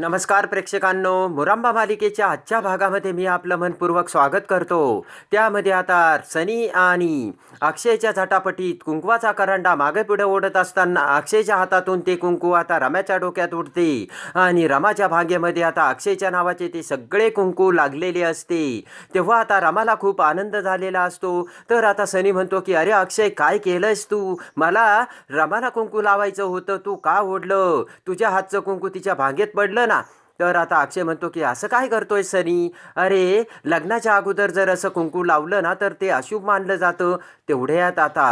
नमस्कार प्रेक्षकांनो मुरांबा मालिकेच्या आजच्या भागामध्ये मी आपलं मनपूर्वक स्वागत करतो. त्यामध्ये आता सनी आणि अक्षयच्या झटापटीत कुंकवाचा करंडा मागे पुढे ओढत असताना अक्षयच्या हातातून ते कुंकू आता रम्याच्या डोक्यात उडते आणि रमाच्या भागेमध्ये आता अक्षयच्या नावाचे ते सगळे कुंकू लागलेले असते. तेव्हा आता रमाला खूप आनंद झालेला असतो. तर आता सनी म्हणतो की अरे अक्षय काय केलंस तू? मला रमाला कुंकू लावायचं होतं. तू का ओढलं? तुझ्या हातचं कुंकू तिच्या भांगेत पडलं ना. तर आता अक्षय म्हणतो की असं काय करतोय सनी? अरे लग्नाच्या अगोदर जर असं कुंकू लावलं ना तर ते अशुभ मानलं जातं. तेवढ्यात आता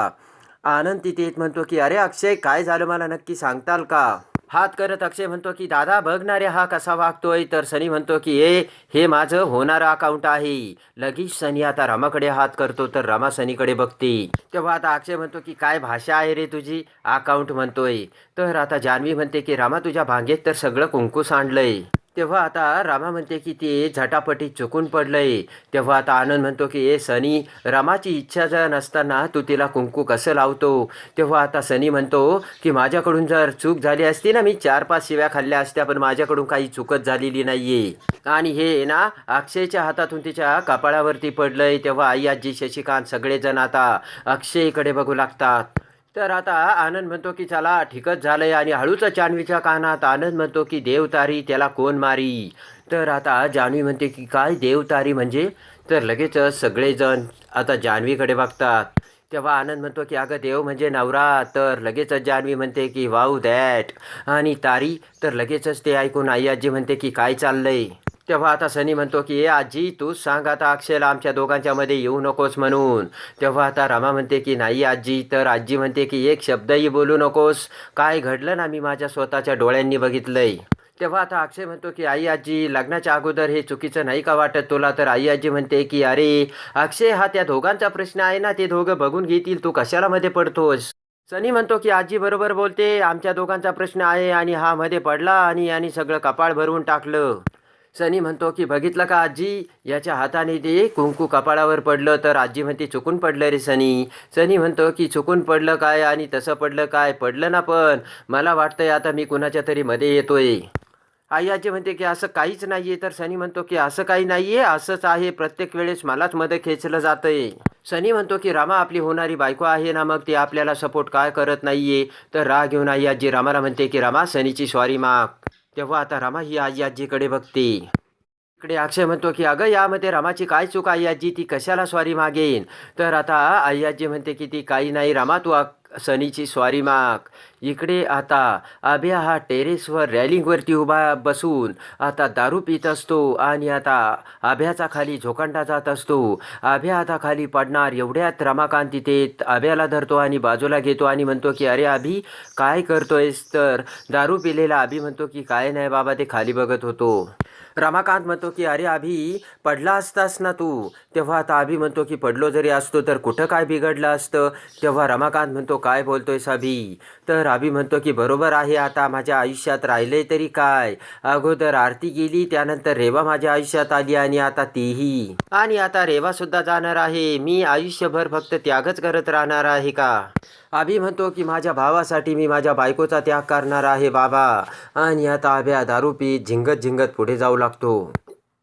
आनंद तिथे येत म्हणतो की अरे अक्षय काय झालं? मला नक्की सांगताल का? हात करत अक्षय म्हणतो की दादा बघणारे हा कसा वागतोय? तर सनी म्हणतो की ए हे माझं होणारं अकाउंट आहे. लगेच सनी आता रमाकडे हात करतो तर रमा सनीकडे बघते. तेव्हा आता अक्षय म्हणतो की काय भाषा आहे रे तुझी? अकाउंट म्हणतोय. तर आता जान्हवी म्हणते की रामा तुझ्या भांगेत तर सगळं कुंकू सांडलंय तेव्हा आता रामा म्हणते की ते झटापटीत चुकून पडलंय. तेव्हा आता आनंद म्हणतो की ए सनी रामाची इच्छा जर नसताना तू तिला कुंकू कसं लावतो? तेव्हा आता सनी म्हणतो की माझ्याकडून जर चूक झाली असती ना मी चार पाच शिव्या खाल्ल्या असत्या पण माझ्याकडून काही चुकत झालेली नाही आणि हे ना अक्षयच्या हातातून तिच्या कपाळावरती पडलंय. तेव्हा आई आजी शशिकांत सगळेजण आता अक्षयकडे बघू लागतात. तर आता आनंद म्हणतो की चला ठीकच झालंय आणि हळूच जान्हवीच्या कानात आनंद म्हणतो की देवतारी त्याला कोण मारी? तर आता जान्हवी म्हणते की काय देवतारी म्हणजे? तर लगेचच सगळेजण आता जान्हवीकडे बघतात. तेव्हा आनंद म्हणतो की अगं देव म्हणजे नवरा. तर लगेचच जान्हवी म्हणते की वाऊ दॅट. आणि तारी तर लगेचच ते ऐकून आई आजी म्हणते की काय चाललंय? तेव्हा आता सनी म्हणतो की ए आजी तूच सांग आता अक्षयला आमच्या दोघांच्या मध्ये येऊ नकोस म्हणून. तेव्हा आता रमा म्हणते की नाही आजी तर आजी म्हणते की एक शब्दही बोलू नकोस. काय घडलं ना मी माझ्या स्वतःच्या डोळ्यांनी बघितलंय. तेव्हा आता अक्षय म्हणतो की आई आजी लग्नाच्या अगोदर हे चुकीचं नाही का वाटत तुला? तर आई आजी म्हणते की अरे अक्षय हा त्या दोघांचा प्रश्न आहे ना ते दोघं बघून घेतील. तू कशाला मध्ये पडतोस? सनी म्हणतो की आजी बरोबर बोलते. आमच्या दोघांचा प्रश्न आहे आणि हा मध्ये पडला आणि याने सगळं कपाळ भरवून टाकलं. सनी म्हणतो की बघितलं का आजी? याच्या हाताने ते कुंकू कपाळावर पडलं तर आजी म्हणते चुकून पडलं रे सनी. सनी म्हणतो की चुकून पडलं काय आणि तसं पडलं काय? पडलं ना पण. मला वाटतंय आता मी कुणाच्या तरी मध्ये येतोय. आई आजी म्हणते की असं काहीच नाही आहे तर सनी म्हणतो की असं काही नाही आहे असंच आहे. प्रत्येक वेळेस मलाच मध्ये खेचलं जातंय. सनी म्हणतो की रामा आपली होणारी बायको आहे ना मग ती आपल्याला सपोर्ट काय करत नाहीये? तर राग घेऊन आई आजी रामाला म्हणते की रामा सनीची स्वारी माग. तेव्हा आता रमा ही आई आजीकडे बघते. इकडे अक्षय म्हणतो की अगं यामध्ये रमाची काय चूक आई आजी? ती कशाला स्वारी मागेन? तर आता आई आजी म्हणते की ती काही नाही. रमा तू सनीची स्वारी माग. इकडे आता अभ्या हा टेरेसवर रॅलिंगवरती उभा बसून आता दारू पित असतो आणि आता आभ्याचा खाली झोकांडा जात असतो. आभ्या आता खाली पडणार एवढ्यात रमाकांत तिथे अभ्याला धरतो आणि बाजूला घेतो आणि म्हणतो की अरे आभी काय करतोयस? तर दारू पिलेला अभि म्हणतो की काय नाही बाबा ते खाली बघत होतो. रमाकांत म्हणतो की अरे आभी पडला असतास ना तू. तेव्हा आता आभी म्हणतो की पडलो जरी असतो तर कुठं काय बिघडलं असतं? तेव्हा रमाकांत म्हणतो काय बोलतोयस अभि तर अभि म्हणतो की बरोबर आहे आता माझ्या आयुष्यात राहिले तरी काय? अगोदर आरती गेली त्यानंतर रेवा माझ्या आयुष्यात आली आणि आता तीही. आणि आता रेवा सुद्धा जाणार आहे. मी आयुष्यभर फक्त त्यागच करत राहणार आहे का? आभी म्हणतो की माझ्या भावासाठी मी माझ्या बायकोचा त्याग करणार आहे बाबा. आणि आता अभ्या दारू पीत झिंगत झिंगत पुढे जाऊ लागतो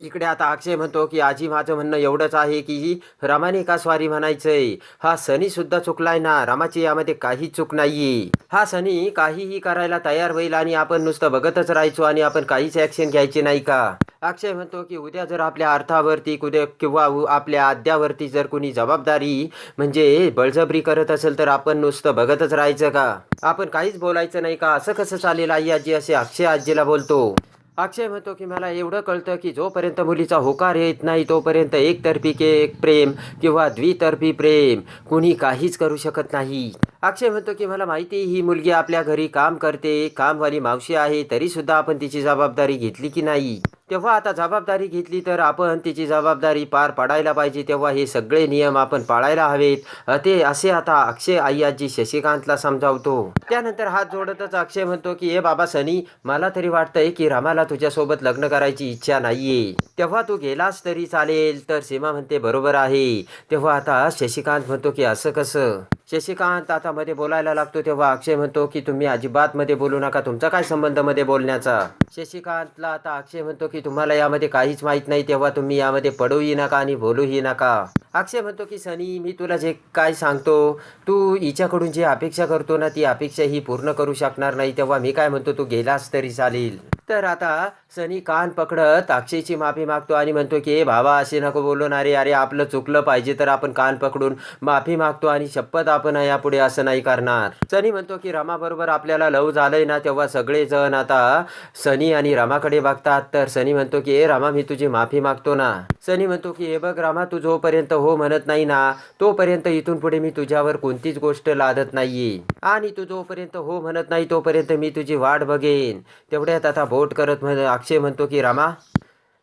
इकडे आता अक्षय म्हणतो की आजी माझं म्हणणं एवढंच आहे की रामाने का स्वारी म्हणायचंय? हा सनी सुद्धा चुकलाय ना? रामाची यामध्ये काही चूक नाहीये. हा सनी काहीही करायला तयार होईल आणि आपण नुसतं बघतच राहायचो आणि आपण काहीच ऍक्शन घ्यायची नाही का? अक्षय म्हणतो की उद्या जर आपल्या अर्थावरती कुद्या किंवा आपल्या आद्यावरती जर कुणी जबाबदारी म्हणजे बळजबरी करत असेल तर आपण नुसतं बघतच राहायचं का? आपण काहीच बोलायचं नाही का? असं कसं चालेल आई आजी? असे अक्षय आजीला बोलतो. अक्षय म्हणतो की मला एवढं कळतं की जोपर्यंत मुलीचा होकार येत नाही तोपर्यंत एकतर्फी के एक प्रेम किंवा द्वितर्फी प्रेम कुणी काहीच करू शकत नाही. अक्षय म्हणतो की मला माहिती ही मुलगी आपल्या घरी काम करते कामवाली मावशी आहे तरीसुद्धा आपण तिची जबाबदारी घेतली की नाही. तेव्हा आता जबाबदारी घेतली तर आपण तिची जबाबदारी पार पाडायला पाहिजे. तेव्हा हे सगळे नियम आपण पाळायला हवेत. ते असे आता अक्षय आई आजी शशिकांतला समजावतो. त्यानंतर हात जोडतच अक्षय म्हणतो की हे बाबा सनी मला तरी वाटतंय की रामाला तुझ्यासोबत लग्न करायची इच्छा नाहीये. तेव्हा तू गेलास तरी चालेल. तर सीमा म्हणते बरोबर आहे. तेव्हा आता शशिकांत म्हणतो की असं कसं? शशिकांत आता मध्ये बोलायला लागतो तेव्हा अक्षय म्हणतो की तुम्ही अजिबात मध्ये बोलू नका. तुमचा काय संबंधमध्ये बोलण्याचा? शशिकांतला आता अक्षय म्हणतो की तुम्हाला यामध्ये काहीच माहीत नाही तेव्हा तुम्ही यामध्ये पडूही नका आणि बोलूही नका. अक्षय म्हणतो की सनी मी तुला जे काय सांगतो तू हिच्याकडून जी अपेक्षा करतो ना ती अपेक्षा ही पूर्ण करू शकणार नाही. तेव्हा मी काय म्हणतो तू गेलास तरी चालेल. तर आता सनी कान पकडत अक्षयची माफी मागतो आणि म्हणतो की बाबा भावा असे नको बोलून अरे अरे आपलं चुकलं पाहिजे तर आपण कान पकडून माफी मागतो आणि शपथ आपण यापुढे असं नाही करणार. सनी म्हणतो की रमाबरोबर आपल्याला लव झालंय ना तेव्हा सगळेजण आता सनी आणि रमाकडे बघतात. तर सनी म्हणतो की ए रामा मी तुझी माफी मागतो ना. सनी म्हणतो की हे बघ रामा तू जोपर्यंत हो म्हणत नाही ना तोपर्यंत इथून पुढे मी तुझ्यावर कोणतीच गोष्ट लादत नाहीये. आणि तू जोपर्यंत हो म्हणत नाही तोपर्यंत मी तुझी वाट बघेन. तेवढ्यात आता बोट करत म्हण अक्षय म्हणतो की रामा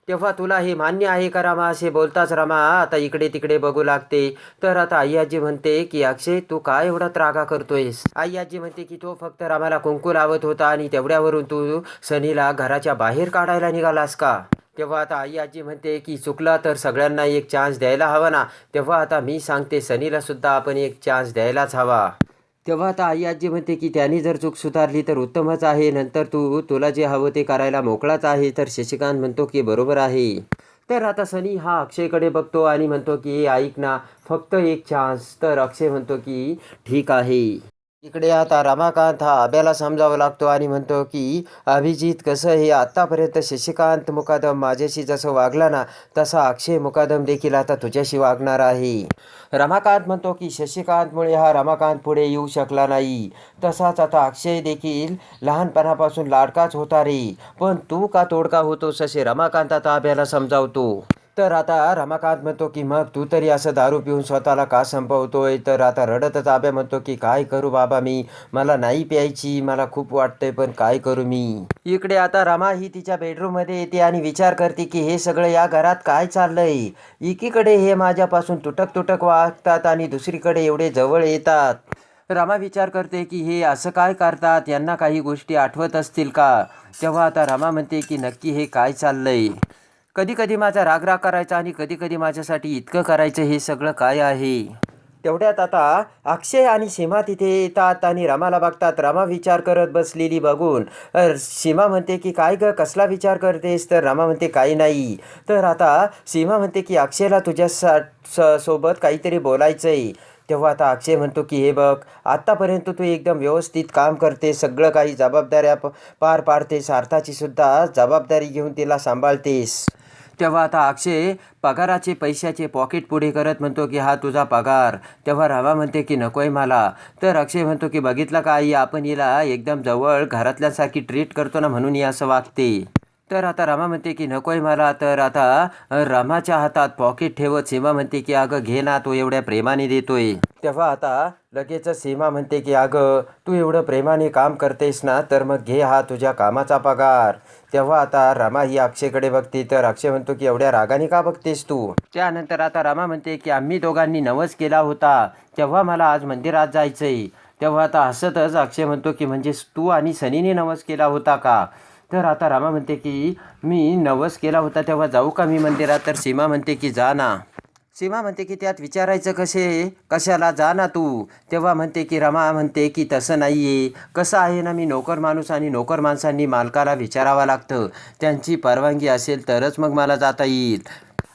तेव्हा तुला हे मान्य आहे का रामा? असे बोलताच रामा आता इकडे तिकडे बघू लागते. तर आता आई आजी म्हणते की अक्षय तू काय एवढा त्रागा करतोयस? आई आजी म्हणते की तो फक्त रामाला कुंकू लावत होता आणि तेवढ्यावरून तू सनीला घराच्या बाहेर काढायला निघालास का? तेव्हा आता आई आजी म्हणते की चुकला तर सगळ्यांना एक चान्स द्यायला हवा ना. तेव्हा आता मी सांगते सनीला सुद्धा आपण एक चान्स द्यायलाच हवा. तेव्हा आता आई आजी म्हणते की त्यांनी जर चूक सुधारली तर उत्तमच आहे. नंतर तू तुला जे हवं ते करायला मोकळाच आहे. तर शशिकांत म्हणतो की बरोबर आहे. तर आता सनी हा अक्षयकडे बघतो आणि म्हणतो की ऐक ना फक्त एक चान्स तर अक्षय म्हणतो की ठीक आहे. इकडे आता रमाकांत हा अभ्याला समजावा लागतो आणि म्हणतो की अभिजित कसं हे आत्तापर्यंत शशिकांत मुकादम माझ्याशी जसं वागला ना तसा अक्षय मुकादम देखील आता तुझ्याशी वागणार आहे. रमाकांत म्हणतो की शशिकांतमुळे हा रमाकांत पुढे येऊ शकला नाही. तसाच आता अक्षय देखील लहानपणापासून लाडकाच होता रे. पण तू का तोडका होतोस असे रमाकांत आता अभ्याला समजावतो. तर आता रमाकांत म्हणतो की मग तू तरी असं दारू पिऊन स्वतःला का संपवतोय? तर आता रडतच आब्या म्हणतो की काय करू बाबा मी? मला नाही प्यायची मला खूप वाटतंय पण काय करू मी? इकडे आता रमा ही तिच्या बेडरूममध्ये येते आणि विचार करते की हे सगळं या घरात काय चाललंय? एकीकडे हे माझ्यापासून तुटक तुटक वागतात आणि दुसरीकडे एवढे जवळ येतात. रमा विचार करते की हे असं काय करतात? यांना काही गोष्टी आठवत असतील का? तेव्हा आता रमा म्हणते की नक्की हे काय चाललंय? कधी कधी माझा रागराग करायचा आणि कधी कधी माझ्यासाठी इतकं करायचं हे सगळं काय आहे? तेवढ्यात आता अक्षय आणि सीमा तिथे येतात आणि रमाला बघतात. रमा विचार करत बसलेली बघून. सीमा म्हणते की काय ग कसला विचार करतेस? तर रमा म्हणते काही नाही. तर आता सीमा म्हणते की अक्षयला तुझ्या सा स- सोबत काहीतरी बोलायचं आहे तेव्हा आता अक्षय म्हणतो की हे बघ आत्तापर्यंत तू एकदम व्यवस्थित काम करते सगळं काही जबाबदाऱ्या प- पार पाडतेस. अर्थाची सुद्धा जबाबदारी घेऊन तिला सांभाळतेस. तेव्हा आता अक्षय पगाराचे पैशाचे पॉकेट पुढे करत म्हणतो की हा तुझा पगार. तेव्हा रामा म्हणते की नकोय मला. तर अक्षय म्हणतो की बघितलं का आई आपण हिला एकदम जवळ घरातल्यासारखी ट्रीट करतो ना म्हणून ही असं वागते. तर आता रमा म्हणते की नकोय मला. तर आता रामाच्या रमाच्या हातात पॉकेट ठेवत सीमा म्हणते की अगं घे ना तो एवढ्या प्रेमाने देतोय. तेव्हा आता लगेच सीमा म्हणते की अगं तू एवढं प्रेमाने काम करतेस ना तर मग घे हा तुझ्या कामाचा पगार. तेव्हा आता रमा ही अक्षयकडे बघते तर अक्षय म्हणतो की एवढ्या रागाने का बघतेस तू? त्यानंतर आता रमा म्हणते की आम्ही दोघांनी नवस केला होता तेव्हा मला आज मंदिरात जायचंय. तेव्हा आता हसतच अक्षय म्हणतो की म्हणजे तू आणि सनीने नवस केला होता का? तर आता रामा म्हणते की मी नवस केला होता तेव्हा जाऊ का मी मंदिरात? तर सीमा म्हणते की जा ना. सीमा म्हणते की त्यात विचारायचं कसे कशाला जा ना तू? तेव्हा म्हणते की रमा म्हणते की तसं नाही आहे कसं आहे ना मी नोकर माणूस आणि नोकर माणसांनी मालकाला विचारावं लागतं. त्यांची परवानगी असेल तरच मग मला जाता येईल.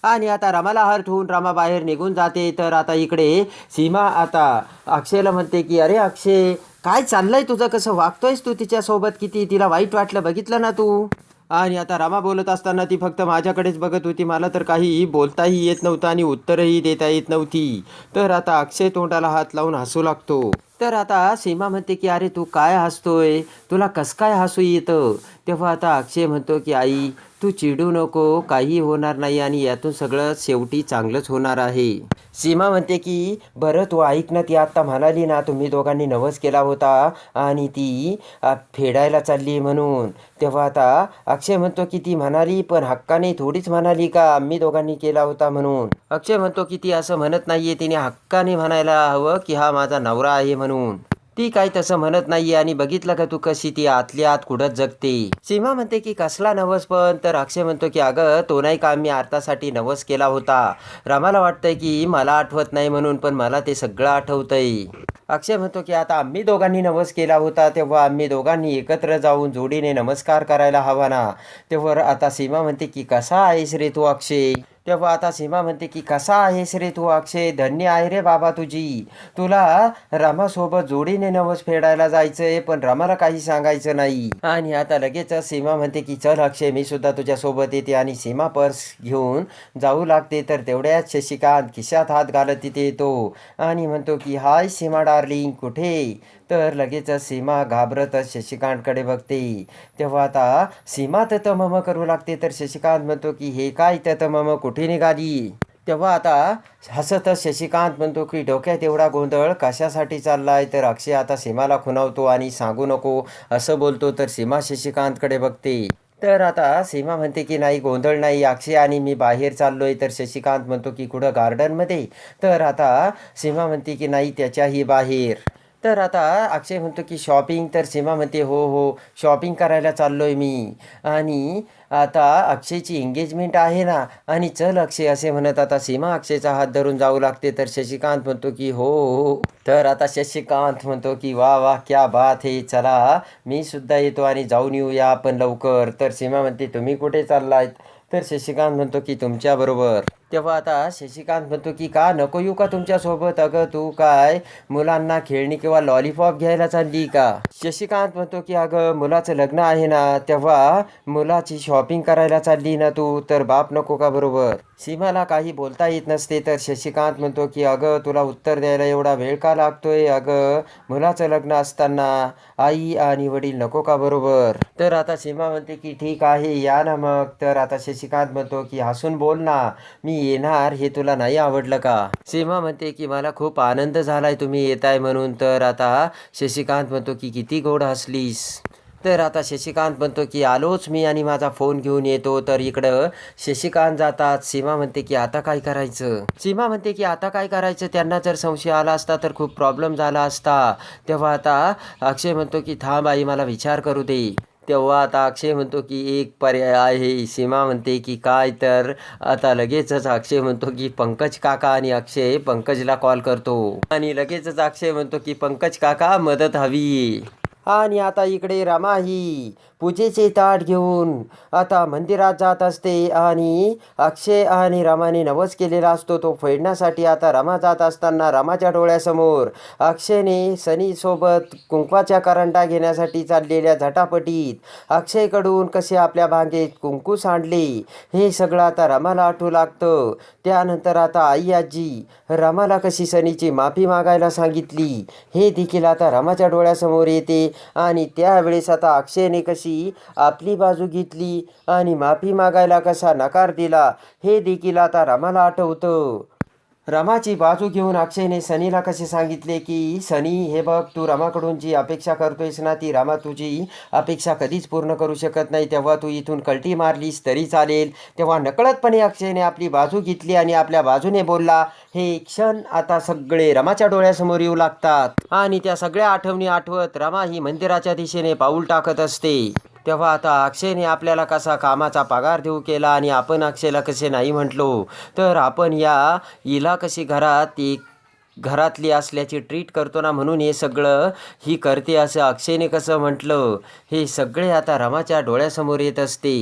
आणि आता रमाला हर्ट होऊन रमा बाहेर निघून जाते. तर आता इकडे सीमा आता अक्षयला म्हणते की अरे अक्षय काय चाललंय तुझं? कसं वागतोयस तू तिच्यासोबत? किती तिला वाईट वाटलं बघितलं ना तू? आणि आता रामा बोलत असताना ती फक्त माझ्याकडेच बघत होती. मला तर काही बोलताही येत नव्हतं आणि उत्तरही देता येत नव्हती. तर आता अक्षय तोंडाला हात लावून हसू लागतो. तर आता सीमा म्हणते की अरे तू काय हसतोय? तुला कस काय हसू येतं? तेव्हा आता अक्षय म्हणतो की आई तू चिडू नको काही होणार नाही आणि यातून सगळं शेवटी चांगलंच होणार आहे. सीमा म्हणते की बरं तू ऐक ना ती आत्ता म्हणाली ना तुम्ही दोघांनी नवस केला होता आणि ती फेडायला चालली म्हणून. तेव्हा आता अक्षय म्हणतो की ती म्हणाली पण हक्काने थोडीच म्हणाली का? आम्ही दोघांनी केला होता म्हणून. अक्षय म्हणतो की ती असं म्हणत नाहीये तिने हक्काने म्हणायला हवं की हा माझा नवरा आहे म्हणून. ती काही तसं म्हणत नाहीये आणि बघितलं का तू कशी ती आतल्या आत कुठत जगते? सीमा म्हणते की कसला नवस पण. तर अक्षय म्हणतो की अगं तो नाही का मी आर्तासाठी नवस केला होता? रमाला वाटतंय की मला आठवत नाही म्हणून पण मला ते सगळं आठवतंय. अक्षय म्हणतो की आता आम्ही दोघांनी नवस केला होता तेव्हा आम्ही दोघांनी एकत्र जाऊन जोडीने नमस्कार करायला हवा ना? तेव्हा आता सीमा म्हणते की कसा आहेस रे तू अक्षय? तेव्हा आता सीमा म्हणते की कसा आहेस रे तू अक्षय? धन्य आहे रे बाबा तुझी. तुला रामासोबत जोडीने नवस फेडायला जायचंय पण रामाला काही सांगायचं नाही. आणि आता लगेच सीमा म्हणते की चल अक्षय मी सुद्धा तुझ्यासोबत येते. आणि सीमा पर्स घेऊन जाऊ लागते तर तेवढ्याच शशिकांत खिशात हात घालत तिथे येतो. आणि म्हणतो की हाय सीमा डार्लिंग कुठे? तर लगेचच सीमा घाबरतच शशिकांतकडे बघते. तेव्हा आता सीमा तत मम करू लागते तर शशिकांत म्हणतो की हे काय तत मम कुठे निघाली? तेव्हा आता हसतच शशिकांत म्हणतो की डोक्यात एवढा गोंधळ कशासाठी चालला आहे तर अक्षय आता सीमाला खुणावतो आणि सांगू नको असं बोलतो तर सीमा शशिकांतकडे बघते. तर आता सीमा म्हणते की नाही गोंधळ नाही अक्षय आणि मी बाहेर चाललोय. तर शशिकांत म्हणतो की कुठं गार्डनमध्ये तर आता सीमा म्हणते की नाही त्याच्याही बाहेर. तर आता अक्षय म्हणतो की शॉपिंग तर सीमा म्हणते हो हो. शॉपिंग करायला चाललो आहे मी. आणि आता अक्षयची एंगेजमेंट आहे ना. आणि चल अक्षय असे म्हणत आता सीमा अक्षयचा हात धरून जाऊ लागते. तर शशिकांत म्हणतो की हो हो. तर आता शशिकांत म्हणतो की वा वा क्या बात हे. चला मी सुद्धा येतो आणि जाऊन येऊया आपण लवकर. तर सीमा म्हणते तुम्ही कुठे चाललायत? तर शशिकांत म्हणतो की तुमच्याबरोबर तेव्हा आता शशिकांत म्हणतो की का नको येऊ का तुमच्यासोबत? अगं तू काय मुलांना खेळणी किंवा लॉलीपॉप घ्यायला चालली का? शशिकांत म्हणतो की अगं मुलाचं लग्न आहे ना तेव्हा मुलाची शॉपिंग करायला चालली ना तू तर बाप नको का बरोबर? सीमाला काही बोलता येत नसते तर शशिकांत म्हणतो की अगं तुला उत्तर द्यायला एवढा वेळ का लागतोय? अगं मुलाचं लग्न असताना आई आणि वडील नको का बरोबर? तर आता सीमा म्हणते की ठीक आहे या ना मग. तर आता शशिकांत म्हणतो की हसून बोल ना. मी येणार हे तुला नाही आवडलं का? सीमा म्हणते की मला खूप आनंद झालाय तुम्ही येताय म्हणून. तर आता शशिकांत म्हणतो की किती गोड हसलीस? तर आता शशिकांत म्हणतो की आलोच मी आणि माझा फोन घेऊन येतो. तर इकडं शशिकांत जातात. सीमा म्हणते की आता काय करायचं? सीमा म्हणते की आता काय करायचं? त्यांना जर संशय आला असता तर खूप प्रॉब्लेम झाला असता. तेव्हा आता अक्षय म्हणतो की थांब आई मला विचार करू दे. तेव्हा आता अक्षय म्हणतो की एक पर्याय आहे. सीमा म्हणते की काय तर. आता लगेचच अक्षय म्हणतो की पंकज काका आणि अक्षय पंकजला कॉल करतो. आणि लगेचच अक्षय म्हणतो की पंकज काका मदत हवी. आणि आता इकडे रमा ही पूजेचे ताट घेऊन आता मंदिरात जात असते आणि अक्षय आणि रमाने नवस केलेला असतो. तो फेडण्यासाठी आता रमा जात असताना रमाच्या डोळ्यासमोर अक्षयने सनीसोबत कुंकवाच्या करंडा घेण्यासाठी चाललेल्या झटापटीत अक्षयकडून कसे आपल्या भांगेत कुंकू सांडले हे सगळं आता रमाला आठवू लागतं. त्यानंतर आता आई आजी रमाला कशी सनीची माफी मागायला सांगितली हे देखील आता रमाच्या डोळ्यासमोर येते आणि त्यावेळेस आता अक्षयने कशी आपली बाजू घेतली आणि माफी मागायला कसा नकार दिला हे देखील आता रमाला आठवतं. रमाची बाजू घेऊन अक्षयने सनीला कसे सांगितले की सनी हे बघ तू रमाकडून जी अपेक्षा करतोयस ना ती रमा तुझी अपेक्षा कधीच पूर्ण करू शकत नाही. तेव्हा तू इथून कल्टी मारलीस तरी चालेल. तेव्हा नकळतपणे अक्षयने आपली बाजू घेतली आणि आपल्या बाजूने बोलला हे क्षण आता सगळे रमाच्या डोळ्यासमोर येऊ लागतात आणि त्या सगळ्या आठवणी आठवत रमा ही मंदिराच्या दिशेने पाऊल टाकत असते. तेव्हा आता अक्षयने आपल्याला कसा कामाचा पगार देऊ केला आणि आपण अक्षयला कसे नाही म्हटलो? तर आपण या हिला कशी घरात एक घरातली असल्याची ट्रीट करतो ना म्हणून हे सगळं ही करते असं अक्षयने कसं म्हटलं? हे सगळे आता रमाच्या डोळ्यासमोर येत असते.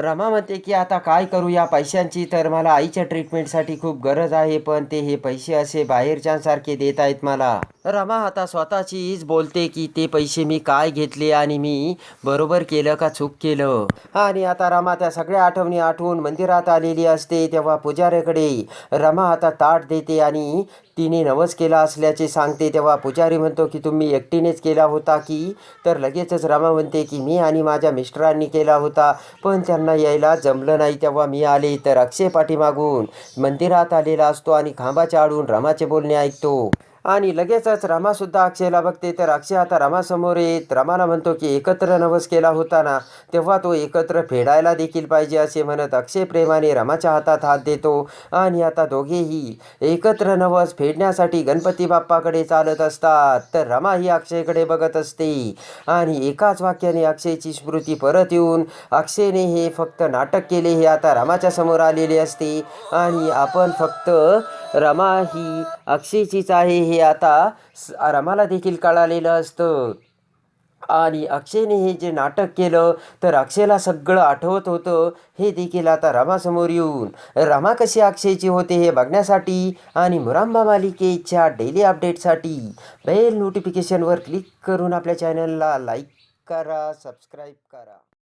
रमा म्हणते की आता काय करू या पैशांची? तर मला आईच्या ट्रीटमेंटसाठी खूप गरज आहे पण ते हे पैसे असे बाहेरच्यांसारखे देत आहेत मला. रमा आता स्वतःचीच बोलते की ते पैसे मी काय घेतले आणि मी बरोबर केलं का चूक केलं? आणि आता रमा त्या सगळ्या आठवणी आठवून मंदिरात आलेली असते तेव्हा पुजाऱ्याकडे रमा आता ताट देते आणि तिने नवस केला असल्याचे सांगते तेव्हा पुजारी म्हणतो की तुम्ही एकटीनेच केला होता की? तर लगेचच रमा म्हणते की मी आणि माझ्या मिस्टरांनी केला होता पण त्यांना यायला जमलं नाही तेव्हा मी आले तर अक्षय पाठीमागून मंदिरात आलेला असतो आणि खांबाच्या आडून रमाचे बोलणे ऐकतो. आणि लगेचच रमासुद्धा अक्षयला बघते. तर अक्षय आता रमासमोर येत रमाला म्हणतो की एकत्र नवस केला होता ना तेव्हा तो एकत्र फेडायला देखील पाहिजे असे म्हणत अक्षय प्रेमाने रमाच्या हातात हात देतो. आणि आता दोघेही एकत्र नवस फेडण्यासाठी गणपती बाप्पाकडे चालत असतात. तर रमा ही अक्षयकडे बघत असते. आणि एकाच वाक्याने अक्षयची स्मृती परत येऊन अक्षयने हे फक्त नाटक केले हे आता रमाच्या समोर आलेले असते. आणि आपण फक्त रमा ही अक्षयचीच आहे हे आता रमाला देखील कळालेलं असतं. आणि अक्षयने हे जे नाटक केलं तर अक्षयला सगळं आठवत होतं. हे देखील आता रमासमोर येऊन रमा कशी अक्षयची होते हे बघण्यासाठी आणि मुरांबा मालिकेच्या डेली अपडेटसाठी बेल नोटिफिकेशनवर क्लिक करून आपल्या चॅनलला लाईक करा सबस्क्राईब करा.